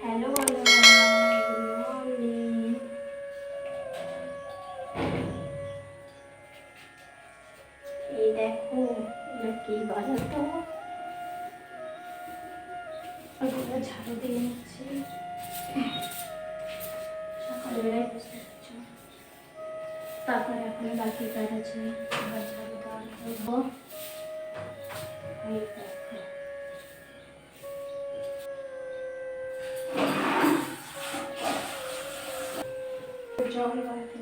Hello morning এই দেখো ঝাড়ু দিয়ে নিচ্ছি। সকালবেলায় তারপরে এখন বাকি কাজ আছে। আবার ঝাড়ু দেওয়া করব এই দেখো জল বাড়তে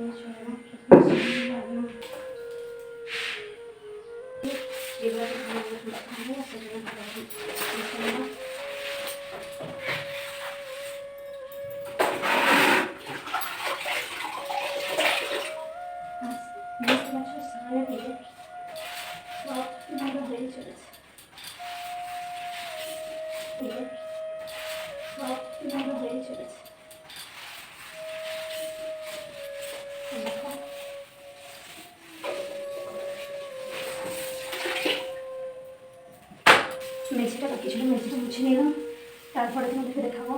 বাকি ছিল মেঝেটা মুছে নিলাম তারপরে তোমাদেরকে দেখাবো।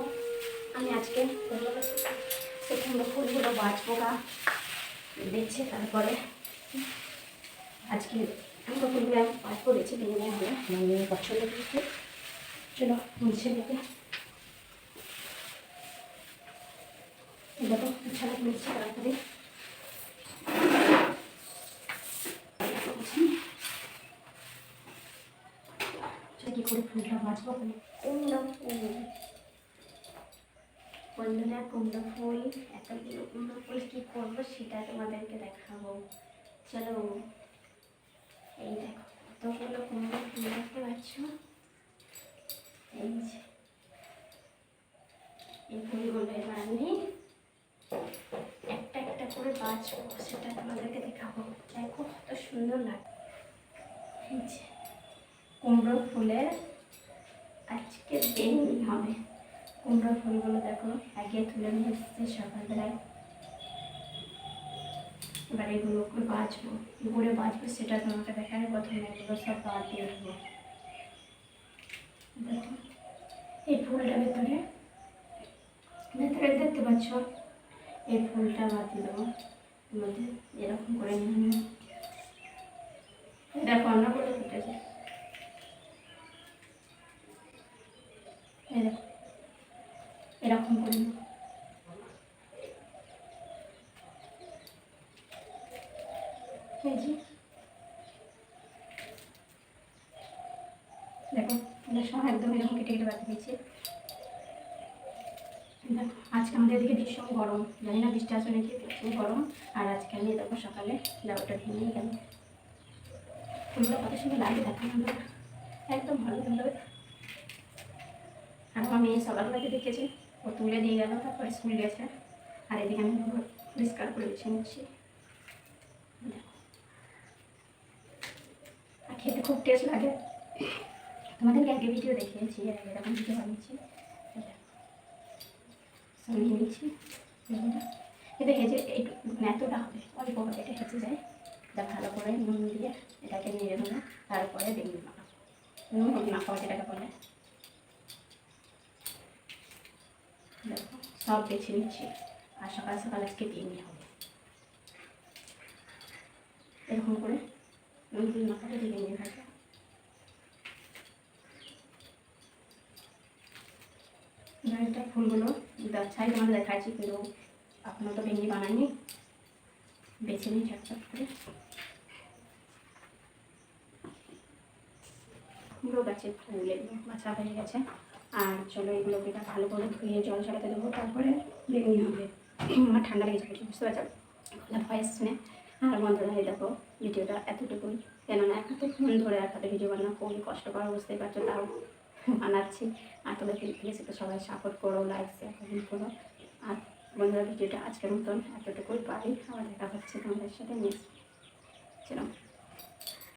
আমি আজকে প্রথমে ফুলগুলো বাঁচবো গা। দেখছে তারপরে আজকে আমি তো ফুলগুলো বাঁচবো দেখছি ভেঙে নেওয়া হবে আমার পছন্দ করেছে। চলো, মুছে নেবে দেখো ছাড়া মুছে তাড়াতাড়ি কি করে ফুলটা বাঁচবো কুমড়ো ফুল। বন্ধুরা কুমড়ো ফুল এতগুলো কুমড়ো ফুল কী করব সেটা তোমাদেরকে দেখাবো। চলো এই দেখো কতগুলো কুমড়ো ফুল দেখতে পাচ্ছ? এই যে এই ফুলগুলো এবার আমি একটা একটা করে বাঁচবো সেটা তোমাদেরকে দেখাবো। দেখো কত সুন্দর লাগে এই যে কুমড়ো ফুলের আজকে বেগুনি হবে। কুমড়ো ফুলগুলো দেখো, আগে তুলে নিয়ে এসেছি সকালবেলায়। এবার এগুলোকে বাঁচবো। করে বাঁচবো সেটা তোমাকে দেখায়, প্রথমে এগুলো সব বাদ দিয়ে দেবো দেখো, এই ফুলটা ভেতরে ভেতরে দেখতে পাচ্ছ? এই ফুলটা বাদ দেবো। মধ্যে এরকম করে নিয়ে দেখো করে ফুটেছে এরকম করে একদম এরকম কেটে কেটে বাদ দিয়েছি। আজকে আমাদের এদিকে ভীষণ গরম। জানি না বৃষ্টি নাকি ভীষণ গরম। আর আজকে আমি দেখো সকালে লাউটা ভেঙে গেল। ফুলগুলো কত সুন্দর লাগে দেখো একদম ভালো মেয়ে সকালবেলাতে দেখেছি, ও তুলে দিয়ে গেল, তারপরে স্কুল গেছে। আর এদিকে আমি পরিষ্কার করে গুছিয়ে নিচ্ছি। আর খেতে খুব টেস্ট লাগে। তোমাদেরকে আগে ভিডিও দেখিয়েছি এরকম ভিডিও বানিয়েছি। নিয়ে নিচ্ছি এটা হেজে মানে এতটা হবে, অল্প হবে এটা হেঁচে যায়। এটা ভালো করে নুন দিয়ে এটাকে নিয়ে নেব তারপরে মাখাবো। নুন হলুদ মাখাবো যেটাকে বলে। সব বেছে নিচ্ছি আর সকাল সকাল আজকে বেগুনি হবে। এরকম করে হলুদ মাখাটা দিয়ে নিয়ে থাকে। এটা ফুলগুলো চাই তোমাদের দেখাচ্ছি, কিন্তু এখনও তো ভেঙে বানাইনি। বেছে নিই ঝটঝট করে। কুমড়ো গাছের ফুল এগুলো বাছা হয়ে গেছে। আর চলো এগুলোকে এটা ভালো করে ধুয়ে জল ছড়াতে দেবো, তারপরে বেগুনি হবে। আমার ঠান্ডা লেগেছে কিছু বুঝতে পারছ? গলা ভয়েস শুনে আর বন্ধুরা, এই দেখো, ভিডিওটা এতটুকুই। কেননা এক হাতে ফোন ধরে এক হাতে ভিডিও বানানো, খুবই কষ্টকর, বুঝতেই পারছ? তাও বানাচ্ছি। আর তোদেরকে প্লিজ একটু সবাই সাপোর্ট করো লাইক শেয়ার কমেন্ট করো। আর বন্ধুরা, ভিডিওটা আজকের মতন এতটুকুই পারি। আবার দেখা হচ্ছে তোমাদের সাথে নেক্সট চলো।